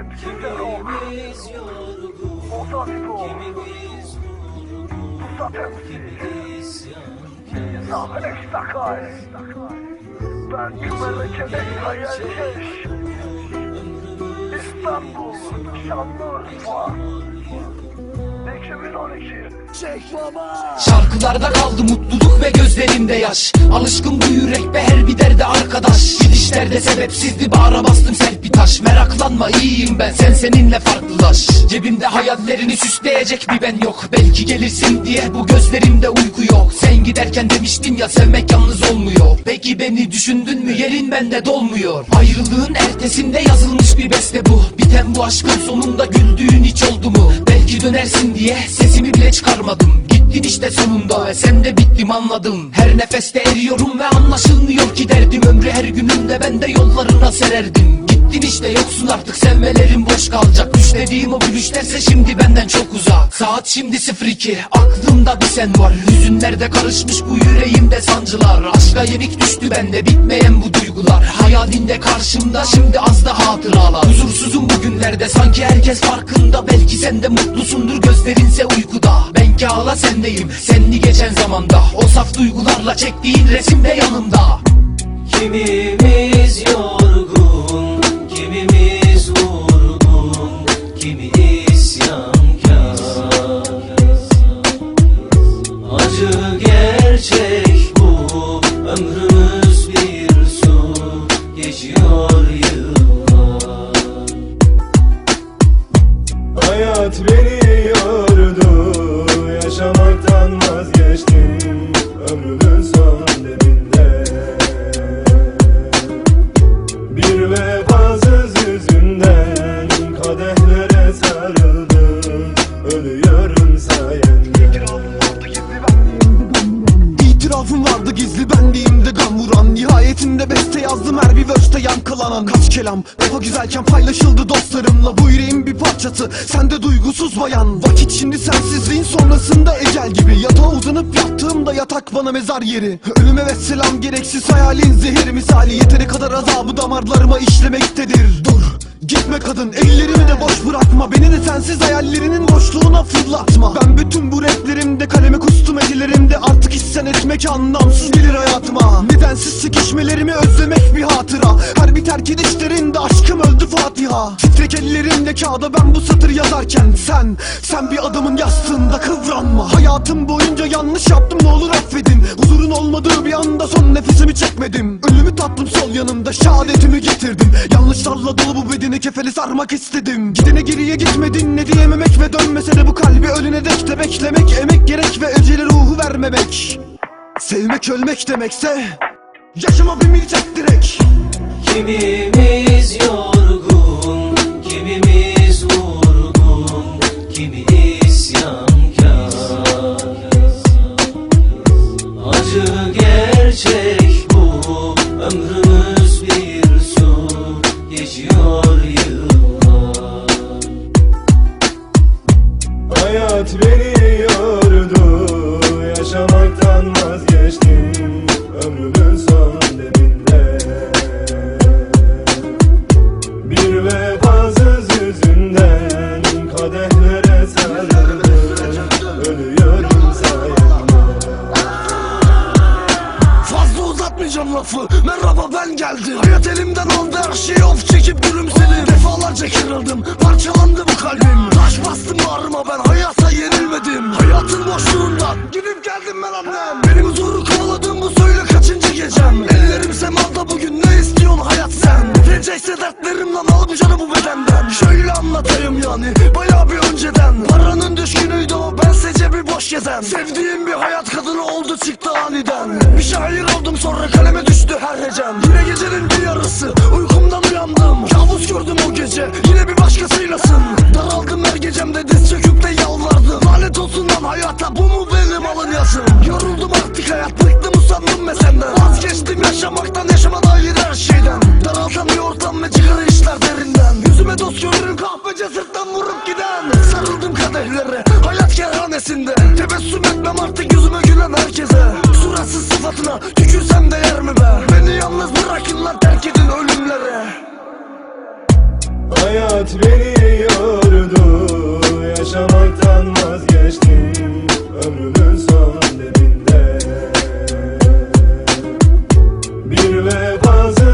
Kimimiz yorgun, kimimiz Sakay Ben Meleke Hayalkeş İstanbul Şanlıurfa 2012 Çek baba Şarkılarda kaldı mutluluk ve gözlerimde yaş. Alışkın bu yürek be her bir derde arkadaş. Gidişlerde sebepsizdi bağra bastım sert bir taş. Meraklanma iyiyim ben. Sen seninle farklılaş. Cebimde hayallerini süsleyecek bir ben yok. Belki gelirsin diye bu gözlerimde uyku yok. Sen giderken demiştin ya sevmek yalnız olmuyor. Peki beni düşündün mü? Yerin bende dolmuyor. Ayrılığın ertesinde yazılmış bir beste bu. Biten bu aşkın sonunda güldüğün hiç oldu mu? Belki dönersin diye sesimi bile çıkarmadım. Gittin işte sonunda ve sen de bittim anladım. Her nefeste eriyorum ve anlaşılmıyor ki derdim. Ömrü her günümde ben de yollarına sererdim Gittin işte yoksun artık sevmelerim boş kalacak. Düşlediğim o gülüşlerse şimdi benden çok uzak. Saat şimdi 02 aklımda bir sen var. Hüzünlerde karışmış bu yüreğimde sancılar. Aşka yenik düştü bende bitmeyen bu duygular. Hayalinde karşımda şimdi az da hatıralar. Huzursuzum bugünlerde sanki herkes farkında. Belki sen de mutlusundur gözlerinse uykuda. Ben kağla sendeyim senli geçen zamanda. O saf duygularla çektiğin resimde yanımda. Kimimiz beni yordu Yaşamaktan vazgeçtim. Ömrümün son deminde benliğimde gam vuran Nihayetinde beste yazdım her bir verste yankılanan. Kaç kelam kafa güzelken paylaşıldı dostlarımla Bu yüreğin bir parçası. Sende duygusuz bayan Vakit şimdi sensizliğin sonrasında ecel gibi. Yatağa uzanıp yattığımda yatak bana mezar yeri. Ölüme ve selam gereksiz hayalin zehir misali. Yeteri kadar azabı damarlarıma işlemektedir Dur Gitme kadın ellerimi de boş bırakma. Beni de sensiz hayallerinin boşluğuna fırlatma. Ben bütün bu raplerimde kalemi kustum ecelerimde Artık isyan etmek anlamsız gelir hayatıma. Nedensiz sıkışmelerimi özlemek bir hatıra. Her bir terk edişlerinde aşkım Fatiha Titrek ellerimde kağıda ben bu satır yazarken Sen, sen bir adamın yastığında kıvranma. Hayatım boyunca yanlış yaptım ne olur affedin. Huzurun olmadığı bir anda son nefesimi çekmedim. Ölümü tattım sol yanımda şehadetimi getirdim. Yanlışlarla dolu bu bedeni kefeli sarmak istedim. Gidene geriye gitmedin ne diyememek ve dönmese de bu kalbi. Ölüne dek de beklemek Emek gerek ve ecele ruhu vermemek. Sevmek ölmek demekse Yaşama bir milçek direk. Kimimiz Yaşamaktan vazgeçtim. Ömrümün son deminde Bir vefasız yüzünden Kadehlere sarıldım. Ölüyorum sayende Fazla uzatmayacağım lafı. Merhaba ben geldim. Hayat elimden aldı her şeyi of çekip gülümsedim. Defalarca kırıldım Parçalandı bu kalbim. Taş bastım bağrıma ben hayata yenilmedim. Hayatın boşluğundan Gidip ben annem Benim huzuru kovaladığım bu söyle kaçıncı gecem? Ellerim semada bugün ne istiyorsun hayat sen? Bitecekse dertlerimden al bu canı bu bedenden. Şöyle anlatayım yani bayağı bir önceden. Paranın düşkünüydü o bense cebi boş gezen. Sevdiğim bir hayat kadını oldu çıktı aniden. Bir şair oldum sonra kaleme düştü her hecem. Yine gecenin bir yarısı uykumdan usandım be senden. Vazgeçtim yaşamaktan yaşama dair her şeyden. Daraltan bir ortam ve çıkar işler derinden. Yüzüme dost görürüm kahvece sırttan vurup giden. Sarıldım kadehlere hayat kerhanesinde Tebessüm etmem artık yüzüme gülen herkese. Suratsız sıfatına tükürsem değer mi be? Beni yalnız bırakın lan terk edin ölümlere. Hayat beni yordu Yaşamaktan vazgeçtim. Ömrümün son deminde Bir vefasız